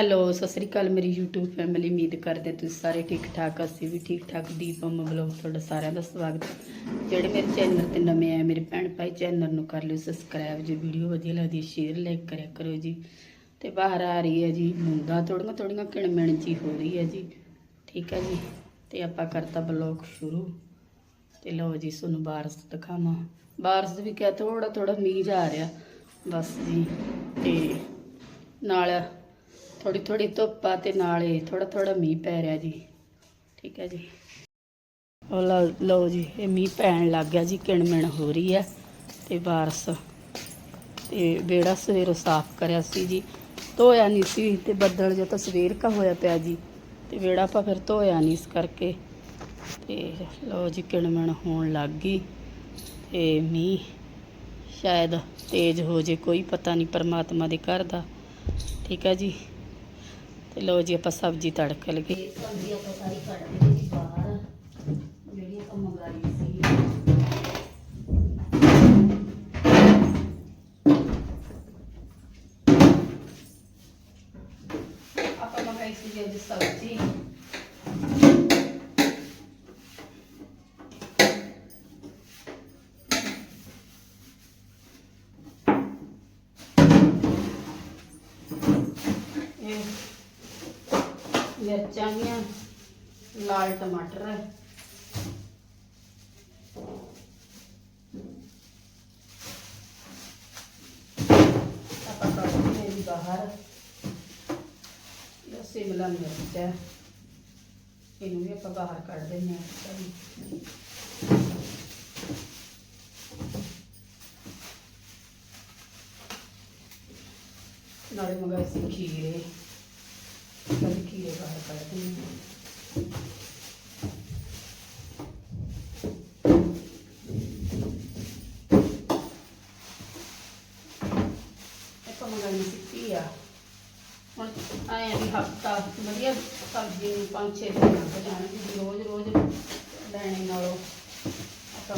Hello Sat Sri ਅਕਾਲ ਮੇਰੀ YouTube family ਉਮੀਦ ਕਰਦੇ ਤੁਸੀਂ ਸਾਰੇ ਠੀਕ ਠਾਕ, ਅਸੀਂ ਵੀ ਠੀਕ ਠਾਕ। ਦੀਪਮ ਬਲੌਗ ਤੁਹਾਡਾ ਸਾਰਿਆਂ ਦਾ ਸਵਾਗਤ ਹੈ। ਜਿਹੜੇ ਮੇਰੇ ਚੈਨਲ ਤੇ ਨਵੇਂ ਆਏ, ਮੇਰੇ ਭੈਣ ਭਾਈ ਚੈਨਲ ਨੂੰ ਕਰ ਲਿਓ ਸਬਸਕ੍ਰਾਈਬ ਜੇ ਵੀਡੀਓ ਵਧੀਆ ਲੱਗਦੀ ਸ਼ੇਅਰ ਲਾਈਕ ਕਰਿਆ ਕਰੋ ਜੀ। ਤੇ ਬਾਹਰ ਆ ਰਹੀ ਹੈ ਜੀ ਮੁੰਗਾ ਥੋੜੀਆਂ ਥੋੜੀਆਂ ਕਿਣਮਿਣ ਜੀ ਹੋ ਰਹੀ ਹੈ ਜੀ। ਠੀਕ ਹੈ ਜੀ, ਤੇ ਆਪਾਂ ਕਰਤਾ ਬਲੌਗ ਸ਼ੁਰੂ। ਤੇ ਲਓ ਜੀ, ਤੁਹਾਨੂੰ ਬਾਰਸ ਦਿਖਾਵਾਂ। ਬਾਰਸ ਵੀ ਕਿਹਾ ਥੋੜਾ ਥੋੜਾ ਮੀਂਹ ਆ ਰਿਹਾ। ਬਸ ਜੀ, ਤੇ ਨਾਲ ਥੋੜੀ ਥੋੜੀ ਧੁੱਪ ਆ ਤੇ ਨਾਲੇ ਥੋੜਾ ਥੋੜਾ ਮੀਂਹ ਪੈ ਰਿਹਾ ਜੀ। ਠੀਕ ਹੈ ਜੀ। ਉਹ ਲਓ ਲਓ ਜੀ, ਇਹ ਮੀਂਹ ਪੈਣ ਲੱਗ ਗਿਆ ਜੀ, ਕਿਣਮਿਣ ਹੋ ਰਹੀ ਹੈ ਤੇ ਬਾਰਸ ਤੇ ਬੇੜਾ ਸਵੇਰੋਂ ਸਾਫ਼ ਕਰਿਆ ਸੀ ਜੀ। ਧੋਇਆ ਨਹੀਂ ਸੀ ਤੇ ਬੱਦਲ ਜਿਹਾ ਤਾਂ ਸਵੇਰ ਕਾ ਹੋਇਆ ਪਿਆ ਜੀ ਤੇ ਬੇੜਾ ਆਪਾਂ ਫਿਰ ਧੋਇਆ ਨਹੀਂ ਇਸ ਕਰਕੇ। ਤੇ ਲਓ ਜੀ, ਕਿਣਮਿਣ ਹੋਣ ਲੱਗ ਗਈ ਤੇ ਮੀਂਹ ਸ਼ਾਇਦ ਤੇਜ਼ ਹੋ ਜੇ, ਕੋਈ ਪਤਾ ਨਹੀਂ, ਪਰਮਾਤਮਾ ਦੇ ਘਰ ਦਾ। ਠੀਕ ਹੈ ਜੀ। ਤੇ ਲਓ ਜੀ, ਆਪਾਂ ਸਬਜ਼ੀ ਤੜਕ ਲਗੇ ਸਬਜ਼ੀ ਆਪਾਂ ਸਾਰੀ ਕੱਢ ਲਈ ਜੀ ਬਾਹਰ, ਜਿਹੜੀ ਆਪਾਂ ਮੰਗਾਈ ਸੀ। ਆਪਾਂ ਮੰਗਾਈ ਸੀ ਜੀ ਸਬਜ਼ੀ। ਇਹ ਮਿਰਚਾਂ ਦੀਆਂ ਲਾਲ ਟਮਾਟਰ। ਹੈ ਆਪਾਂ ਕੱਢਦੇ ਹਾਂ ਬਾਹਰ। ਇਹ ਸਿਮਲਾ ਮਿਰਚ ਹੈ। ਇਹਨੂੰ ਵੀ ਆਪਾਂ ਬਾਹਰ ਕੱਢ ਦਿੰਦੇ ਹਾਂ। ਨਾਲੇ ਮੰਗਾਏ ਸੀ ਖੀਰੇ। ਕਦੇ ਖੀਰੇ ਬਾਹਰ ਕੱਢ ਦਿੰਦੇ ਮੰਗਾਈ ਸੀ ਘੀਆ ਹੁਣ ਆਏ ਵੀ ਹਫਤਾ ਵਧੀਆ ਸਬਜ਼ੀ ਨੂੰ ਪੰਜ ਛੇ ਦਿਨ ਲੱਗ ਜਾਣਗੇ ਰੋਜ਼ ਰੋਜ਼ ਲੈਣੇ ਨਾਲੋਂ। ਆਪਾਂ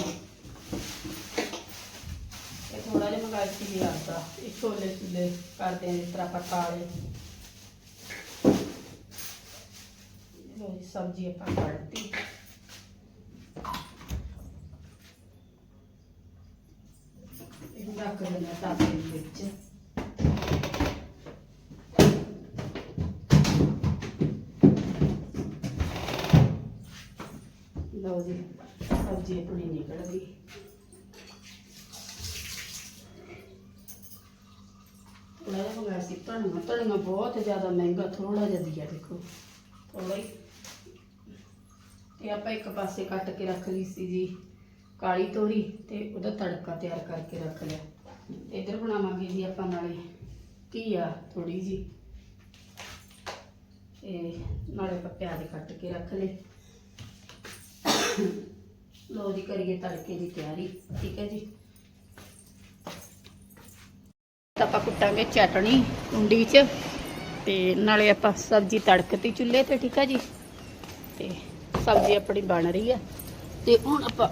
ਇਹ ਥੋੜਾ ਜਿਹਾ ਮੰਗਾਇਆ ਸੀ ਆਟਾ ਇਹ ਛੋਲੇ ਛੁਲੇ ਕਰਦੇ ਆ, ਜਿਸ ਤਰ੍ਹਾਂ ਆਪਾਂ ਕਾਲੇ। ਲੋ ਜੀ ਸਬਜ਼ੀ ਆਪਾਂ ਕੱਢਤੀ। ਇਹਨੂੰ ਰੱਖ ਦਿੰਦੇ ਤਾਪੇ ਦੇ ਵਿੱਚ। ਲਓ ਜੀ, ਸਬਜ਼ੀ ਆਪਣੀ ਨਿਕਲ ਗਈ। ਥੋੜਾ ਜਿਹਾ ਮੰਗਾਇਆ ਸੀ, ਧਨੀਆ ਧਨੀਆ ਬਹੁਤ ਜ਼ਿਆਦਾ ਮਹਿੰਗਾ ਥੋੜਾ ਜਿਹਾ ਦਿਆ ਦੇਖੋ। ਥੋੜਾ ਹੀ। ਤੇ ਆਪਾਂ ਇੱਕ ਪਾਸੇ ਕੱਟ ਕੇ ਰੱਖ ਲਈ ਸੀ ਜੀ ਕਾਲੀ ਤੋਰੀ ਤੇ ਉਹਦਾ ਤੜਕਾ ਤਿਆਰ ਕਰਕੇ ਰੱਖ ਲਿਆ। ਇੱਧਰ ਬਣਾਵਾਂਗੇ ਜੀ ਆਪਾਂ ਨਾਲੇ ਘੀਆ ਥੋੜੀ ਜੀ ਤੇ ਨਾਲੇ ਆਪਾਂ ਪਿਆਜ਼ ਕੱਟ ਕੇ ਰੱਖ ਲਏ। ਲੋ ਜੀ ਕਰੀਏ ਤੜਕੇ ਦੀ ਤਿਆਰੀ, ਠੀਕ ਹੈ ਜੀ। ਆਪਾਂ ਕੁੱਟਾਂਗੇ ਚਟਣੀ ਕੁੰਡੀ 'ਚ ਤੇ ਨਾਲੇ ਆਪਾਂ ਸਬਜ਼ੀ ਤੜਕਤੀ ਚੁੱਲ੍ਹੇ ਤੇ, ਠੀਕ ਹੈ ਜੀ। ਤੇ ਸਬਜ਼ੀ ਆਪਣੀ ਬਣ ਰਹੀ ਹੈ ਤੇ ਹੁਣ ਆਪਾਂ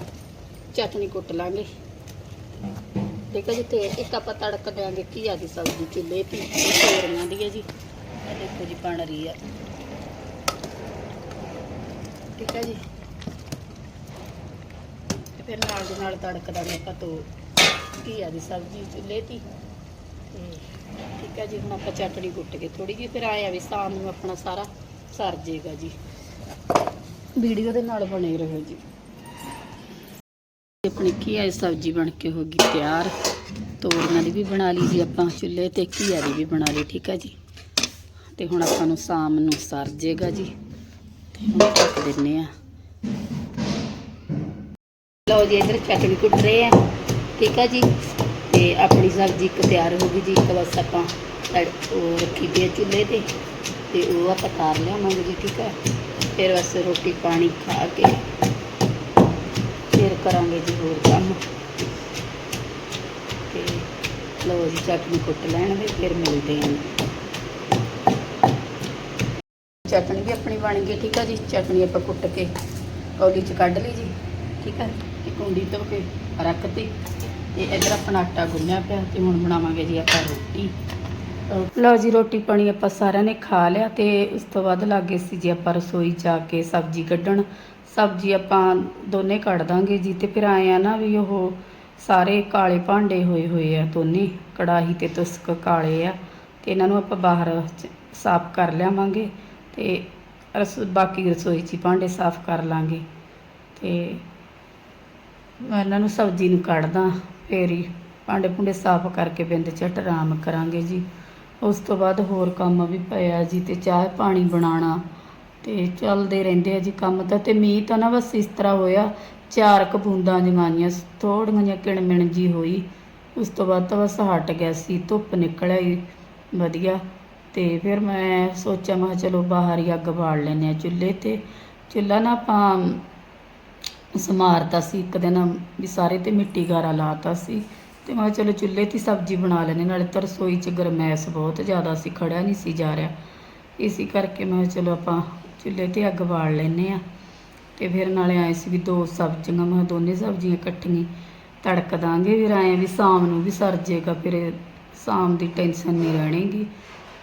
ਚਟਣੀ ਕੁੱਟ ਲਾਂਗੇ। ਠੀਕ ਹੈ ਜੀ, ਤੇ ਇੱਕ ਆਪਾਂ ਤੜਕ ਦਿਆਂਗੇ ਘੀਆ ਦੀ ਸਬਜ਼ੀ, ਚੁੱਲ੍ਹੇ ਤੇ, ਤੋਰੀਆਂ ਦੀ ਹੈ ਜੀ। ਇਹ ਦੇਖੋ ਜੀ, ਬਣ ਰਹੀ ਹੈ ਠੀਕ ਹੈ ਜੀ। ਤੇ ਫਿਰ ਨਾਲ ਦੇ ਨਾਲ ਤੜਕ ਦਾਂਗੇ ਆਪਾਂ ਤੋਂ ਘੀਆ ਦੀ ਸਬਜ਼ੀ, ਚੁੱਲ੍ਹੇ ਤੇ। ਤੇ ਠੀਕ ਹੈ ਜੀ, ਹੁਣ ਆਪਾਂ ਚਟਣੀ ਕੁੱਟ ਕੇ ਥੋੜੀ ਜਿਹੀ, ਫਿਰ ਆਇਆ ਵੀ ਸ਼ਾਮ ਨੂੰ ਆਪਣਾ ਸਾਰਾ ਸਰ ਜੇਗਾ ਜੀ। ਵੀਡੀਓ ਦੇ ਨਾਲ ਬਣੇ ਰਹੋ ਜੀ। ਆਪਣੀ ਘੀਆ ਦੀ ਸਬਜ਼ੀ ਬਣ ਕੇ ਹੋ ਗਈ ਤਿਆਰ। ਤੋਰੀਆਂ ਦੀ ਵੀ ਬਣਾ ਲਈ ਜੀ ਆਪਾਂ, ਚੁੱਲ੍ਹੇ ਤੇ ਘੀਆ ਦੀ ਵੀ ਬਣਾ ਲਈ, ਠੀਕ ਹੈ ਜੀ। ਤੇ ਹੁਣ ਆਪਾਂ ਨੂੰ ਸ਼ਾਮ ਨੂੰ ਸਰ ਜੇਗਾ ਜੀ। ਤੇ ਹੁਣ ਢੱਕ ਦਿੰਨੇ ਆ। ਲਓ ਜੀ, ਇਧਰ ਚਟਣੀ ਕੁੱਟ ਰਹੇ ਆ। ਠੀਕ ਹੈ ਜੀ। ਤੇ ਆਪਣੀ ਸਬਜ਼ੀ ਇੱਕ ਤਿਆਰ ਹੋ ਗਈ ਜੀ। ਇੱਕ ਬਸ ਆਪਾਂ ਉਹ ਰੱਖੀ ਦੀ ਹੈ ਚੁੱਲ੍ਹੇ ਤੇ। ਤੇ ਉਹ ਆਪਾਂ ਤਾਰ ਲਿਆਵਾਂਗੇ ਜੀ, ਠੀਕ ਹੈ ਫਿਰ ਬਸ ਰੋਟੀ ਪਾਣੀ ਖਾ ਕੇ ਫਿਰ ਕਰਾਂਗੇ ਜੀ ਹੋਰ ਕੰਮ। ਤੇ ਲਓ ਜੀ, ਚਟਨੀ ਕੁੱਟ ਲੈਣਗੇ ਫਿਰ ਮਿਲਦੇ ਹਾਂ। ਚਟਨੀ ਵੀ ਆਪਣੀ ਬਣ ਗਈ, ਠੀਕ ਆ ਜੀ? ਚਟਨੀ ਆਪਾਂ ਕੁੱਟ ਕੇ ਕੌਲੀ ਚ ਕੱਢ ਲਈ ਜੀ। ਠੀਕ ਆ? ਤੇ ਕੁੰਡੀ ਧੋ ਕੇ ਰੱਖਤੀ। ਤੇ ਇਧਰ ਆਪਣਾ ਆਟਾ ਗੁੰਨਿਆ ਪਿਆ ਤੇ ਹੁਣ ਬਣਾਵਾਂਗੇ ਜੀ ਆਪਾਂ ਰੋਟੀ। ਲਓ ਜੀ, ਰੋਟੀ ਪਾਣੀ ਆਪਾਂ ਸਾਰਿਆਂ ਨੇ ਖਾ ਲਿਆ ਤੇ ਉਸ ਤੋਂ ਬਾਅਦ ਲੱਗੇ ਸੀ ਜੀ ਆਪਾਂ ਰਸੋਈ ਚ ਆ ਕੇ ਸਬਜ਼ੀ ਕੱਢਣ। ਸਬਜ਼ੀ ਆਪਾਂ ਦੋਨੇ ਕੱਢ ਦਾਂਗੇ ਜੀ ਤੇ ਫਿਰ ਆਏ ਆ ਨਾ ਵੀ ਉਹ ਸਾਰੇ ਕਾਲੇ ਭਾਂਡੇ ਹੋਏ ਹੋਏ ਆ ਦੋਨੇ, ਕੜਾਹੀ ਤੇ ਤੁਸਕ ਕਾਲੇ ਆ ਤੇ ਇਹਨਾਂ ਨੂੰ ਆਪਾਂ ਬਾਹਰ ਸਾਫ਼ ਕਰ ਲਿਆਵਾਂਗੇ ਤੇ ਰਸ, ਬਾਕੀ ਰਸੋਈ 'ਚ ਹੀ ਭਾਂਡੇ ਸਾਫ਼ ਕਰ ਲਾਂਗੇ ਤੇ ਮੈਂ ਇਹਨਾਂ ਨੂੰ ਸਬਜ਼ੀ ਨੂੰ ਕੱਢਦਾ ਫੇਰ ਹੀ ਭਾਂਡੇ ਭੁੰਡੇ ਸਾਫ਼ ਕਰਕੇ ਬਿੰਦ ਝਟ ਆਰਾਮ ਕਰਾਂਗੇ ਜੀ। ਉਸ ਤੋਂ ਬਾਅਦ ਹੋਰ ਕੰਮ ਵੀ ਪਿਆ ਜੀ ਤੇ ਚਾਹ ਪਾਣੀ ਬਣਾਉਣਾ ਤੇ ਚੱਲਦੇ ਰਹਿੰਦੇ ਆ ਜੀ ਕੰਮ ਤਾਂ ਤੇ ਮੀਂਹ ਤਾਂ ਨਾ ਬਸ ਇਸ ਤਰ੍ਹਾਂ ਹੋਇਆ, ਚਾਰ ਕੁ ਬੂੰਦਾਂ ਜਗਾਈਆਂ ਥੋੜੀਆਂ ਜਿਹੀਆਂ ਕਿਣਮਿਣ ਜੀ ਹੋਈ, ਉਸ ਤੋਂ ਬਾਅਦ ਤਾਂ ਬਸ ਹਟ ਗਿਆ ਸੀ, ਧੁੱਪ ਨਿਕਲ ਆਈ ਵਧੀਆ ਤੇ ਫਿਰ ਮੈਂ ਸੋਚਿਆ ਮੈਂ ਕਿਹਾ ਚਲੋ ਬਾਹਰ ਹੀ ਅੱਗ ਬਾਲ ਲੈਂਦੇ ਆ ਚੁੱਲ੍ਹੇ ਤੇ, ਚੁੱਲ੍ਹਾ ਨਾ ਆਪਾਂ ਸਮਾਰਤਾ ਸੀ ਇੱਕ ਦਿਨ ਵੀ ਸਾਰੇ ਤੇ ਮਿੱਟੀ ਗਾਰਾ ਲਾਤਾ ਸੀ ਤੇ ਮੈਂ ਕਿਹਾ ਚਲੋ ਚੁੱਲ੍ਹੇ ਤੇ ਸਬਜ਼ੀ ਬਣਾ ਲੈਣੇ ਨਾਲੇ ਤਾਂ ਰਸੋਈ 'ਚ ਗਰਮੈਸ਼ ਬਹੁਤ ਜ਼ਿਆਦਾ ਸੀ, ਖੜਿਆ ਨਹੀਂ ਸੀ ਜਾ ਰਿਹਾ। ਇਸੇ ਕਰਕੇ ਮੈਂ ਕਿਹਾ ਚਲੋ ਆਪਾਂ ਚੁੱਲ੍ਹੇ ਤੇ ਅੱਗ ਬਾਲ ਲੈਨੇ ਆ ਤੇ ਫਿਰ ਨਾਲੇ ਆਏ ਸੀ ਵੀ ਦੋ ਸਬਜ਼ੀਆਂ, ਮੈਂ ਦੋਨੇ ਸਬਜ਼ੀਆਂ ਇਕੱਠੀਆਂ ਤੜਕ ਦਾਂਗੇ, ਫਿਰ ਆਏ ਵੀ ਸ਼ਾਮ ਨੂੰ ਵੀ ਸਰ ਜੇਗਾ, ਫਿਰ ਸ਼ਾਮ ਦੀ ਟੈਨਸ਼ਨ ਨਹੀਂ ਰਹਿਣੀਗੀ।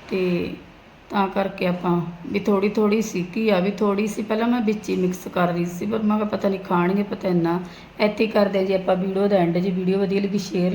ਤੇ ਤਾਂ ਕਰਕੇ ਆਪਾਂ ਵੀ ਥੋੜੀ ਥੋੜੀ ਸੀ, ਕੀ ਆ ਵੀ ਥੋੜੀ ਸੀ, ਪਹਿਲਾਂ ਮੈਂ ਵਿੱਚ ਹੀ ਮਿਕਸ ਕਰ ਰਹੀ ਸੀ, ਪਰ ਮੈਂ ਕਿਹਾ ਪਤਾ ਨਹੀਂ ਖਾਣਗੇ, ਪਤਾ ਇੰਨਾ। ਇੱਥੇ ਕਰਦੇ ਹਾਂ ਜੀ ਆਪਾਂ ਵੀਡੀਓ ਦਾ ਐਂਡ ਜੀ ਵੀਡੀਓ ਵਧੀਆ ਲੱਗੀ ਸ਼ੇਅਰ